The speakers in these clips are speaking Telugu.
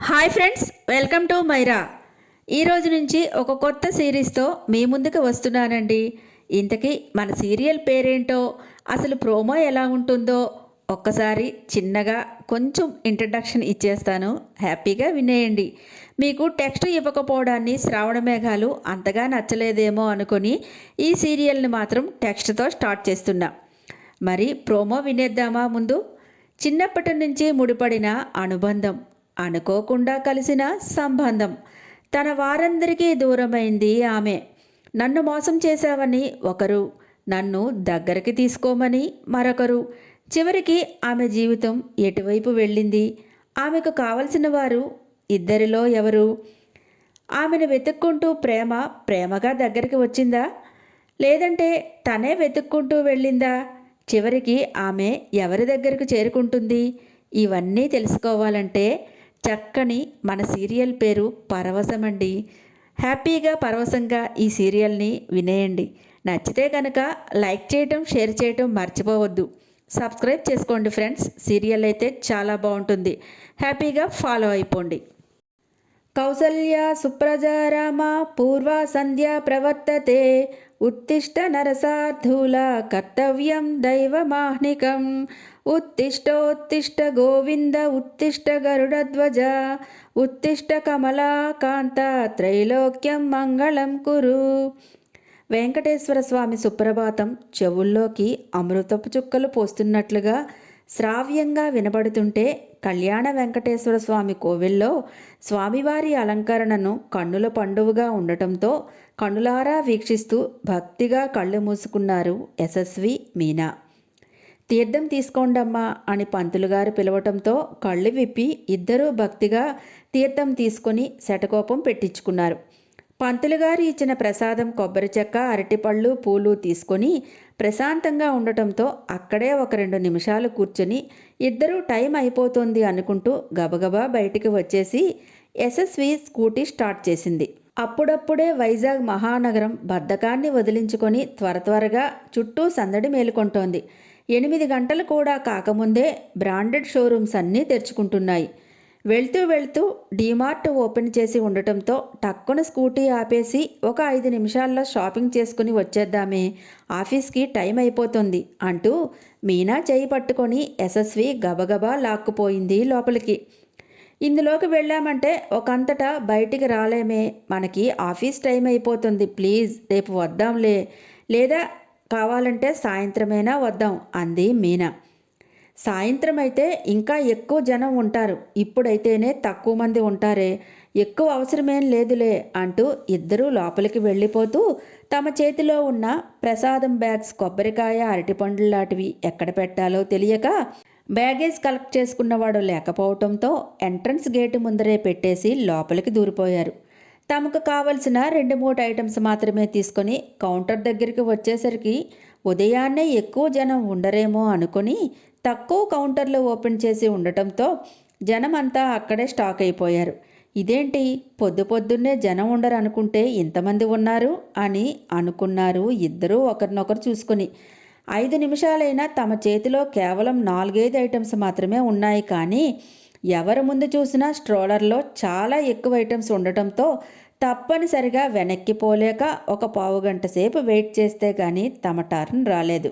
Hi friends welcome to Myra. ఈరోజు నుంచి ఒక కొత్త సిరీస్తో మీ ముందుకు వస్తున్నానండి. ఇంతకీ మన సీరియల్ పేరేంటో అసలు ప్రోమో ఎలా ఉంటుందో ఒక్కసారి చిన్నగా కొంచెం ఇంట్రడక్షన్ ఇచ్చేస్తాను. హ్యాపీగా వినేయండి. మీకు టెక్స్ట్ ఇవ్వకపోవడాన్ని శ్రావణ మేఘాలు అంతగా నచ్చలేదేమో అనుకొని ఈ సీరియల్ని మాత్రం టెక్స్ట్తో స్టార్ట్ చేస్తున్నా. మరి ప్రోమో వినేద్దామా ముందు? చిన్నప్పటి నుంచి ముడిపడిన అనుబంధం అనుకోకుండా కలిసిన సంబంధం. తన వారందరికీ దూరమైంది ఆమె. నన్ను మోసం చేశావని ఒకరు నన్ను దగ్గరికి తీసుకోమని మరొకరు. చివరికి ఆమె జీవితం ఎటువైపు వెళ్ళింది? ఆమెకు కావలసిన వారు ఇద్దరిలో ఎవరు? ఆమెను వెతుక్కుంటూ ప్రేమ ప్రేమగా దగ్గరికి వచ్చిందా? లేదంటే తనే వెతుక్కుంటూ వెళ్ళిందా? చివరికి ఆమె ఎవరి దగ్గరకు చేరుకుంటుంది? ఇవన్నీ తెలుసుకోవాలంటే చక్కని మన సీరియల్ పేరు పరవశమండి. హ్యాపీగా పరవశంగా ఈ సీరియల్ని వినేయండి. నచ్చితే కనుక లైక్ చేయటం షేర్ చేయటం మర్చిపోవద్దు. సబ్స్క్రైబ్ చేసుకోండి ఫ్రెండ్స్. సీరియల్ అయితే చాలా బాగుంటుంది. హ్యాపీగా ఫాలో అయిపోండి. కౌసల్య సుప్రజారామ పూర్వ సంధ్య ప్రవర్తతే. ఉత్తిష్ట నరసార్థూల కర్తవ్యం దైవమాహ్నికం. ఉత్తిష్టోత్తిష్ట గోవింద ఉత్తిష్ట గరుడధ్వజ ఉత్తిష్ట కమలాకాంత త్రైలోక్యం మంగళం కురు. వెంకటేశ్వర స్వామి సుప్రభాతం చెవుల్లోకి అమృతపు చుక్కలు పోస్తున్నట్లుగా శ్రావ్యంగా వినబడుతుంటే కళ్యాణ వెంకటేశ్వర స్వామి కోవిల్లో స్వామివారి అలంకరణను కన్నుల పండువుగా ఉండటంతో కన్నులారా వీక్షిస్తూ భక్తిగా కళ్ళు మూసుకున్నారు యశస్వి మీనా. తీర్థం తీసుకోండమ్మా అని పంతులుగారు పిలవటంతో కళ్ళు విప్పి ఇద్దరూ భక్తిగా తీర్థం తీసుకొని శటకోపం పెట్టించుకున్నారు. పంతులుగారు ఇచ్చిన ప్రసాదం కొబ్బరి చెక్క అరటిపళ్ళు పూలు తీసుకొని ప్రశాంతంగా ఉండటంతో అక్కడే ఒక రెండు నిమిషాలు కూర్చొని ఇద్దరూ టైం అయిపోతుంది అనుకుంటూ గబగబా బయటికి వచ్చేసి యశస్వి స్కూటీ స్టార్ట్ చేసింది. అప్పుడప్పుడే వైజాగ్ మహానగరం బద్ధకాన్ని వదిలించుకొని త్వర త్వరగా చుట్టూ సందడి మేలుకొంటోంది. ఎనిమిది గంటలు కూడా కాకముందే బ్రాండెడ్ షోరూమ్స్ అన్నీ తెరుచుకుంటున్నాయి. వెళ్తూ వెళ్తూ డీమార్ట్ ఓపెన్ చేసి ఉండటంతో టక్కున స్కూటీ ఆపేసి ఒక ఐదు నిమిషాల్లో షాపింగ్ చేసుకుని వచ్చేద్దామే. ఆఫీస్కి టైం అయిపోతుంది అంటూ మీనా చేయి పట్టుకొని యశస్వి గబగబా లాక్కుపోయింది లోపలికి. ఇందులోకి వెళ్ళామంటే ఒకంతటా బయటికి రాలేమే. మనకి ఆఫీస్ టైం అయిపోతుంది. ప్లీజ్ రేపు వద్దాంలే. లేదా కావాలంటే సాయంత్రమైనా వద్దాం అంది మీనా. సాయంత్రం అయితే ఇంకా ఎక్కువ జనం ఉంటారు. ఇప్పుడైతేనే తక్కువ మంది ఉంటారే. ఎక్కువ అవసరమేం లేదులే అంటూ ఇద్దరూ లోపలికి వెళ్ళిపోతూ తమ చేతిలో ఉన్న ప్రసాదం బ్యాగ్స్ కొబ్బరికాయ అరటిపండ్లు లాంటివి ఎక్కడ పెట్టాలో తెలియక బ్యాగేజ్ కలెక్ట్ చేసుకున్నవాడు లేకపోవడంతో ఎంట్రన్స్ గేటు ముందరే పెట్టేసి లోపలికి దూరిపోయారు. తమకు కావలసిన రెండు మూడు ఐటమ్స్ మాత్రమే తీసుకొని కౌంటర్ దగ్గరికి వచ్చేసరికి ఉదయాన్నే ఎక్కువ జనం ఉండరేమో అనుకొని తక్కువ కౌంటర్లు ఓపెన్ చేసి ఉండటంతో జనం అంతా అక్కడే స్టాక్ అయిపోయారు. ఇదేంటి? పొద్దు పొద్దున్నే జనం ఉండరు అనుకుంటే ఇంతమంది ఉన్నారు అని అనుకున్నారు ఇద్దరూ ఒకరినొకరు చూసుకుని. ఐదు నిమిషాలైనా తమ చేతిలో కేవలం నాలుగైదు ఐటమ్స్ మాత్రమే ఉన్నాయి కానీ ఎవరి ముందు చూసినా స్ట్రోలర్లో చాలా ఎక్కువ ఐటమ్స్ ఉండటంతో తప్పనిసరిగా వెనక్కి పోలేక ఒక పావు గంట సేపు వెయిట్ చేస్తే కానీ తమ టర్న్ రాలేదు.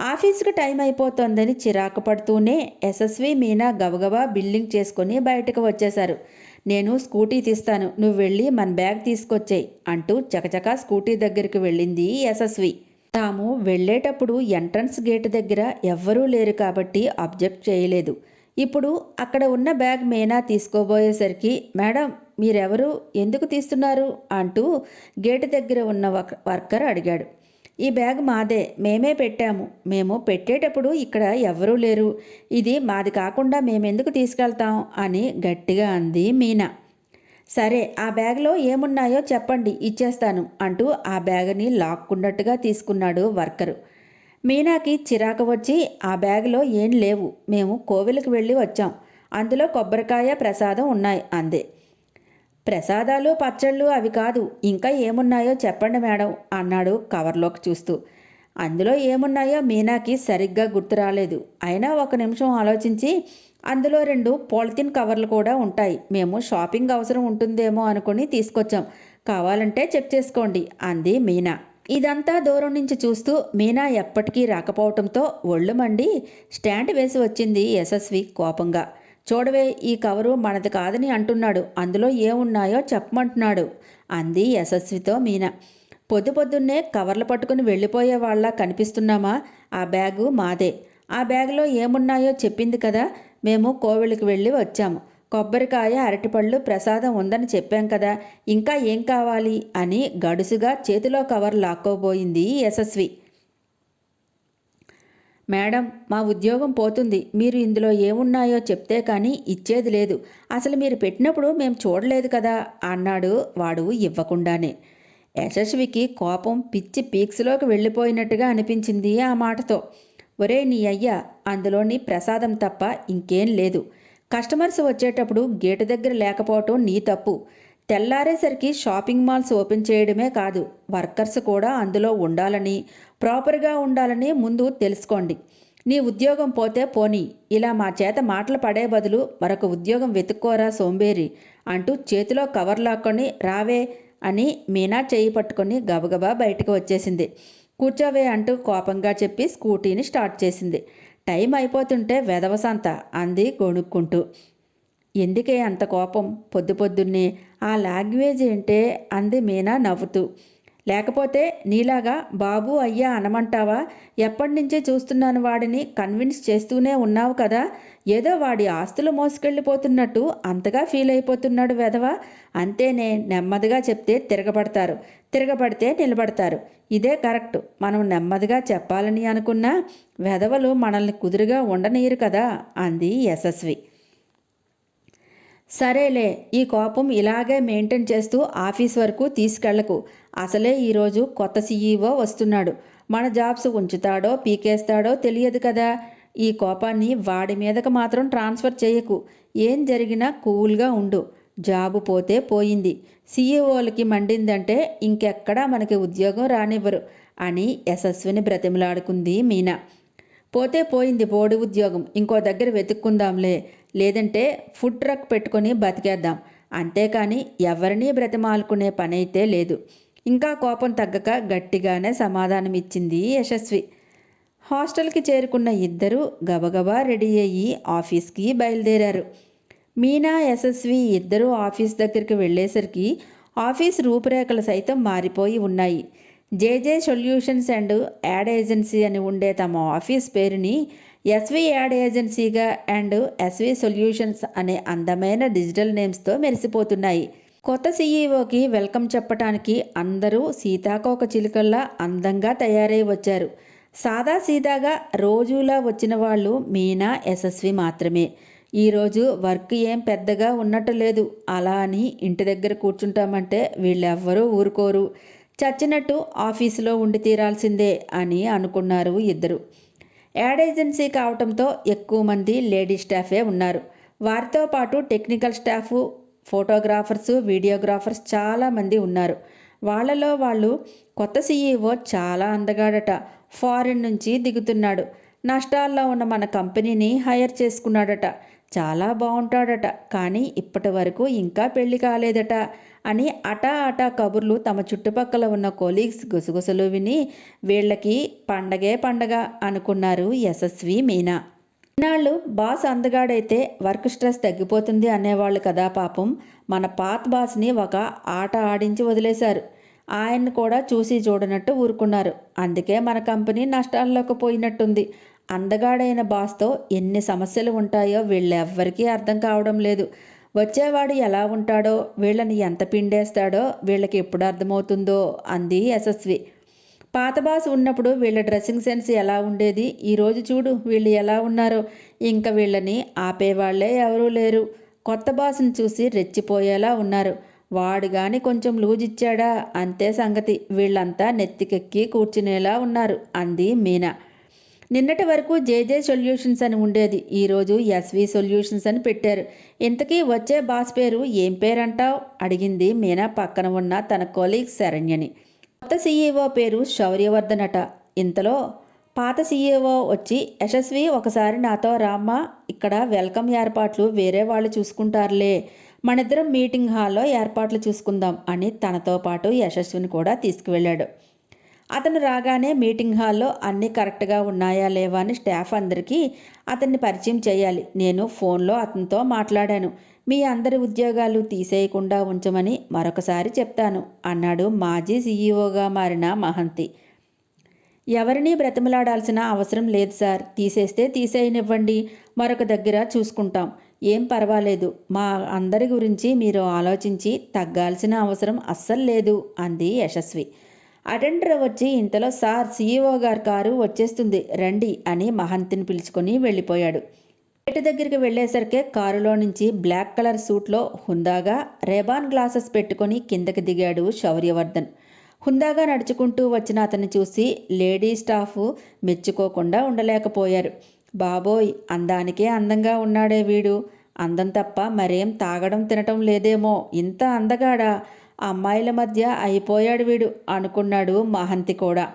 ఆఫీస్కి టైం అయిపోతోందని చిరాకు పడుతూనే యశస్వి మీనా గబగబా బిల్లింగ్ చేసుకొని బయటకు వచ్చేశారు. నేను స్కూటీ తీస్తాను నువ్వు వెళ్ళి మన బ్యాగ్ తీసుకొచ్చేయి అంటూ చకచకా స్కూటీ దగ్గరికి వెళ్ళింది యశస్వి తాము వెళ్ళేటప్పుడు ఎంట్రన్స్ గేట్ దగ్గర ఎవ్వరూ లేరు కాబట్టి అబ్జెక్ట్ చేయలేదు. ఇప్పుడు అక్కడ ఉన్న బ్యాగ్ మీనా తీసుకోబోయేసరికి మేడం మీరెవరు? ఎందుకు తీస్తున్నారు? అంటూ గేటు దగ్గర ఉన్న వర్కర్ అడిగాడు. ఈ బ్యాగ్ మాదే మేమే పెట్టాము. మేము పెట్టేటప్పుడు ఇక్కడ ఎవరూ లేరు. ఇది మాది కాకుండా మేమెందుకు తీసుకెళ్తాం? అని గట్టిగా అంది మీనా. సరే ఆ బ్యాగ్లో ఏమున్నాయో చెప్పండి ఇచ్చేస్తాను అంటూ ఆ బ్యాగ్ని లాక్కున్నట్టుగా తీసుకున్నాడు వర్కరు. మీనాకి చిరాకు వచ్చి ఆ బ్యాగ్లో ఏం లేవు. మేము కోవిలకు వెళ్ళి వచ్చాం. అందులో కొబ్బరికాయ ప్రసాదం ఉన్నాయి అందే. ప్రసాదాలు పచ్చళ్ళు అవి కాదు. ఇంకా ఏమున్నాయో చెప్పండి మేడం అన్నాడు కవర్లోకి చూస్తూ. అందులో ఏమున్నాయో మీనాకి సరిగ్గా గుర్తు రాలేదు. అయినా ఒక నిమిషం ఆలోచించి అందులో రెండు పాలిథిన్ కవర్లు కూడా ఉంటాయి. మేము షాపింగ్ అవసరం ఉంటుందేమో అనుకుని తీసుకొచ్చాం. కావాలంటే చెక్ చేసుకోండి అంది మీనా. ఇదంతా దూరం నుంచి చూస్తూ మీనా ఎప్పటికీ రాకపోవటంతో ఒళ్ళు మండి స్టాండ్ వేసి వచ్చింది యశస్వి కోపంగా. చూడవే ఈ కవరు మనది కాదని అంటున్నాడు. అందులో ఏమున్నాయో చెప్పమంటున్నాడు అంది యశస్వితో మీనా. పొద్దు పొద్దున్నే కవర్లు పట్టుకుని వెళ్ళిపోయే వాళ్ళ కనిపిస్తున్నామా? ఆ బ్యాగు మాదే. ఆ బ్యాగులో ఏమున్నాయో చెప్పింది కదా? మేము కోవిలికి వెళ్ళి వచ్చాము. కొబ్బరికాయ అరటిపళ్ళు ప్రసాదం ఉందని చెప్పాం కదా ఇంకా ఏం కావాలి అని గడుసుగా చేతిలో కవర్ లాక్కోబోయింది యశస్వి. మేడం మా ఉద్యోగం పోతుంది మీరు ఇందులో ఏమున్నాయో చెప్తే కానీ ఇచ్చేది లేదు అసలు మీరు పెట్టినప్పుడు మేము చూడలేదు కదా అన్నాడు వాడు ఇవ్వకుండానే. యశస్వికి కోపం పిచ్చి పీక్స్లోకి వెళ్ళిపోయినట్టుగా అనిపించింది ఆ మాటతో. ఒరే నీ అయ్యా అందులోని ప్రసాదం తప్ప ఇంకేం లేదు కస్టమర్స్ వచ్చేటప్పుడు గేటు దగ్గర లేకపోవటం నీ తప్పు. తెల్లారేసరికి షాపింగ్ మాల్స్ ఓపెన్ చేయడమే కాదు వర్కర్స్ కూడా అందులో ఉండాలని ప్రాపర్గా ఉండాలని ముందు తెలుసుకోండి. నీ ఉద్యోగం పోతే పోనీ ఇలా మా చేత మాటలు పడే బదులు మరొక ఉద్యోగం వెతుక్కోరా సోంబేరి అంటూ చేతిలో కవర్ లాక్కొని రావే అని మీనా చేయి పట్టుకొని గబగబా బయటకు వచ్చేసింది. కూర్చోవే అంటూ కోపంగా చెప్పి స్కూటీని స్టార్ట్ చేసింది. టైం అయిపోతుంటే వెదవసంత అంది గొణుక్కుంటూ. ఎందుకే అంత కోపం? పొద్దు పొద్దున్నే ఆ లాంగ్వేజ్ ఏంటే? అంది మీనా నవ్వుతూ. లేకపోతే నీలాగా బాబు అయ్యా అనమంటావా? ఎప్పటినుంచే చూస్తున్నాను వాడిని కన్విన్స్ చేస్తూనే ఉన్నావు కదా. ఏదో వాడి ఆస్తులు మోసుకెళ్ళిపోతున్నట్టు అంతగా ఫీల్ అయిపోతున్నాడు వెధవ. అంతేనే నెమ్మదిగా చెప్తే తిరగబడతారు. తిరగబడితే నిలబడతారు. ఇదే కరెక్ట్. మనం నెమ్మదిగా చెప్పాలని అనుకున్నా వెధవలు మనల్ని కుదురుగా ఉండనీయరు కదా అంది యశస్వి. సరేలే ఈ కోపం ఇలాగే మెయింటైన్ చేస్తూ ఆఫీస్ వరకు తీసుకెళ్ళకు అసలే ఈరోజు కొత్త సీఈఓ వస్తున్నాడు. మన జాబ్స్ ఉంచుతాడో పీకేస్తాడో తెలియదు కదా. ఈ కోపాన్ని వాడి మీదకు మాత్రం ట్రాన్స్ఫర్ చేయకు. ఏం జరిగినా కూల్గా ఉండు. జాబు పోతే పోయింది. సీఈఓలకి మండిందంటే ఇంకెక్కడా మనకి ఉద్యోగం రానివ్వరు అని యశస్విని బ్రతిమలాడుకుంది మీనా. పోతే పోయింది బోర్డు ఉద్యోగం. ఇంకో దగ్గర వెతుక్కుందాంలే. లేదంటే ఫుడ్ ట్రక్ పెట్టుకొని బతికేద్దాం. అంతేకాని ఎవరినీ బ్రతిమాలుకునే పనైతే లేదు. ఇంకా కోపం తగ్గక గట్టిగానే సమాధానం ఇచ్చింది యశస్వి. హాస్టల్కి చేరుకున్న ఇద్దరు గబగబా రెడీ అయ్యి ఆఫీస్కి బయలుదేరారు. మీనా యశస్వి ఇద్దరూ ఆఫీస్ దగ్గరికి వెళ్ళేసరికి ఆఫీస్ రూపురేఖలు సైతం మారిపోయి ఉన్నాయి. JJ solutions and ad agency అని ఉండే తమ ఆఫీస్ పేరుని ఎస్వి యాడ్ ఏజెన్సీగా అండ్ ఎస్వి సొల్యూషన్స్ అనే అందమైన డిజిటల్ నేమ్స్తో మెరిసిపోతున్నాయి. కొత్త సీఈఓకి వెల్కమ్ చెప్పటానికి అందరూ సీతాకోక చిలుకల్లా అందంగా తయారై వచ్చారు. సాదా సీదాగా రోజులా వచ్చిన వాళ్ళు మీనా యశస్వి మాత్రమే. ఈరోజు వర్క్ ఏం పెద్దగా ఉన్నట్టు లేదు. అలా అని ఇంటి దగ్గర కూర్చుంటామంటే వీళ్ళెవ్వరూ ఊరుకోరు. చచ్చినట్టు ఆఫీసులో ఉండి తీరాల్సిందే అని అనుకున్నారు ఇద్దరు. యాడ్ ఏజెన్సీ కావటంతో ఎక్కువ మంది లేడీ స్టాఫే ఉన్నారు. వారితో పాటు టెక్నికల్ స్టాఫ్ ఫోటోగ్రాఫర్స్ వీడియోగ్రాఫర్స్ చాలామంది ఉన్నారు. వాళ్ళలో వాళ్ళు కొత్త సీఈఓ చాలా అందగాడట. ఫారిన్ నుంచి దిగుతున్నాడు. నష్టాల్లో ఉన్న మన కంపెనీని హైర్ చేసుకున్నాడట. చాలా బాగుంటాడట. కానీ ఇప్పటి వరకు ఇంకా పెళ్ళి కాలేదట అని అటా అటా కబుర్లు తమ చుట్టుపక్కల ఉన్న కొలీగ్స్ గుసగుసలు విని వీళ్ళకి పండగే పండగ అనుకున్నారు యశస్వి మీనా. ఇన్నాళ్ళు బాస్ అందగాడైతే వర్క్ స్ట్రెస్ తగ్గిపోతుంది అనేవాళ్ళు కదా పాపం. మన పాత బాస్ని ఒక ఆట ఆడించి వదిలేశారు. ఆయన్ని కూడా చూసి చూడనట్టు ఊరుకున్నారు. అందుకే మన కంపెనీ నష్టాల్లోకి పోయినట్టుంది. అందగాడైన బాస్తో ఎన్ని సమస్యలు ఉంటాయో వీళ్ళెవ్వరికీ అర్థం కావడం లేదు. వచ్చేవాడు ఎలా ఉంటాడో వీళ్ళని ఎంత పిండేస్తాడో వీళ్ళకి ఎప్పుడు అర్థమవుతుందో అంది యశస్వి. పాత బాస్ ఉన్నప్పుడు వీళ్ళ డ్రెస్సింగ్ సెన్స్ ఎలా ఉండేది? ఈరోజు చూడు వీళ్ళు ఎలా ఉన్నారో. ఇంకా వీళ్ళని ఆపేవాళ్ళే ఎవరూ లేరు. కొత్త బాస్ని చూసి రెచ్చిపోయేలా ఉన్నారు. వాడు గాని కొంచెం లూజ్ ఇచ్చాడా? అంతే సంగతి. వీళ్ళంతా నెత్తికెక్కి కూర్చునేలా ఉన్నారు అంది మీనా. నిన్నటి వరకు జేజే సొల్యూషన్స్ అని ఉండేది. ఈరోజు ఎస్వి సొల్యూషన్స్ అని పెట్టారు. ఇంతకీ వచ్చే బాస్ పేరు ఏం పేరంటావు? అడిగింది మీనా పక్కన ఉన్న తన కొలీగ్ శరణ్యని. కొత్త సీఈఓ పేరు శౌర్యవర్ధన్ అట ఇంతలో పాత సీఈఓ వచ్చి యశస్వి ఒకసారి నాతో రామ్మ ఇక్కడ వెల్కమ్ ఏర్పాట్లు వేరే వాళ్ళు చూసుకుంటారులే. మనిద్దరం మీటింగ్ హాల్లో ఏర్పాట్లు చూసుకుందాం అని తనతో పాటు యశస్విని కూడా తీసుకువెళ్ళాడు. అతను రాగానే మీటింగ్ హాల్లో అన్నీ కరెక్ట్గా ఉన్నాయా లేవా అని స్టాఫ్ అందరికీ అతన్ని పరిచయం చేయాలి. నేను ఫోన్లో అతనితో మాట్లాడాను. మీ అందరి ఉద్యోగాలు తీసేయకుండా ఉంచమని మరొకసారి చెప్తాను అన్నాడు మాజీ సీఈఓగా మారిన మహంతి. ఎవరిని బ్రతిమలాడాల్సిన అవసరం లేదు సార్ తీసేస్తే తీసేయనివ్వండి మరొక దగ్గర చూసుకుంటాం. ఏం పర్వాలేదు మా అందరి గురించి మీరు ఆలోచించి తగ్గాల్సిన అవసరం అస్సలు లేదు అంది యశస్వి. అటెండర్ వచ్చి ఇంతలో సార్ సీఈఓ గారి కారు వచ్చేస్తుంది రండి అని మహంతిని పిలుచుకొని వెళ్ళిపోయాడు. గేటు దగ్గరికి వెళ్ళేసరికి కారులో నుంచి బ్లాక్ కలర్ సూట్లో హుందాగా రెబాన్ గ్లాసెస్ పెట్టుకొని కిందకి దిగాడు శౌర్యవర్ధన్. హుందాగా నడుచుకుంటూ వచ్చిన అతన్ని చూసి లేడీ స్టాఫ్ మెచ్చుకోకుండా ఉండలేకపోయారు. బాబోయ్ అందానికే అందంగా ఉన్నాడే వీడు. అందం తప్ప మరేం తాగడం తినటం లేదేమో. ఇంత అందగాడా? అమ్మాయిల మధ్య అయిపోయాడు వీడు అనుకున్నాడు మహంతి కూడా.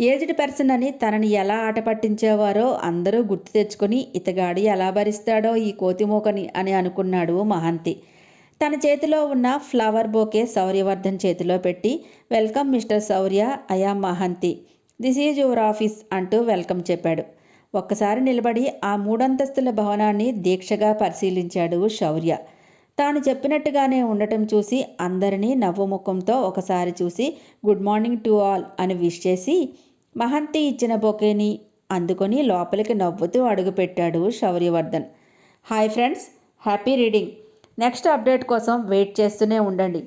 ఏజ్డ్ పర్సన్ అని తనని ఎలా ఆట పట్టించేవారో అందరూ గుర్తు తెచ్చుకొని ఇతగాడి ఎలా భరిస్తాడో ఈ కోతిమూకని అని అనుకున్నాడు మహంతి. తన చేతిలో ఉన్న ఫ్లవర్ బోకే శౌర్యవర్ధన్ చేతిలో పెట్టి వెల్కమ్ మిస్టర్ శౌర్య అయా Mahanti. This is your office అంటూ వెల్కమ్ చెప్పాడు. ఒక్కసారి నిలబడి ఆ మూడంతస్తుల భవనాన్ని దీక్షగా పరిశీలించాడు శౌర్య. తాను చెప్పినట్టుగానే ఉండటం చూసి అందరినీ నవ్వు ముఖంతో ఒకసారి చూసి గుడ్ మార్నింగ్ టు ఆల్ అని విష్ చేసి మహంతి ఇచ్చిన బొకేని అందుకొని లోపలికి నవ్వుతూ అడుగుపెట్టాడు Shauryavardhan. Hi friends happy reading. Next update కోసం వెయిట్ చేస్తూనే ఉండండి.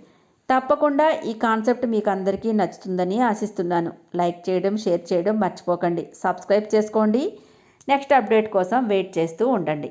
తప్పకుండా ఈ కాన్సెప్ట్ మీకు అందరికీ నచ్చుతుందని ఆశిస్తున్నాను. లైక్ చేయడం షేర్ చేయడం మర్చిపోకండి. సబ్స్క్రైబ్ చేసుకోండి. నెక్స్ట్ అప్డేట్ కోసం వెయిట్ చేస్తూ ఉండండి.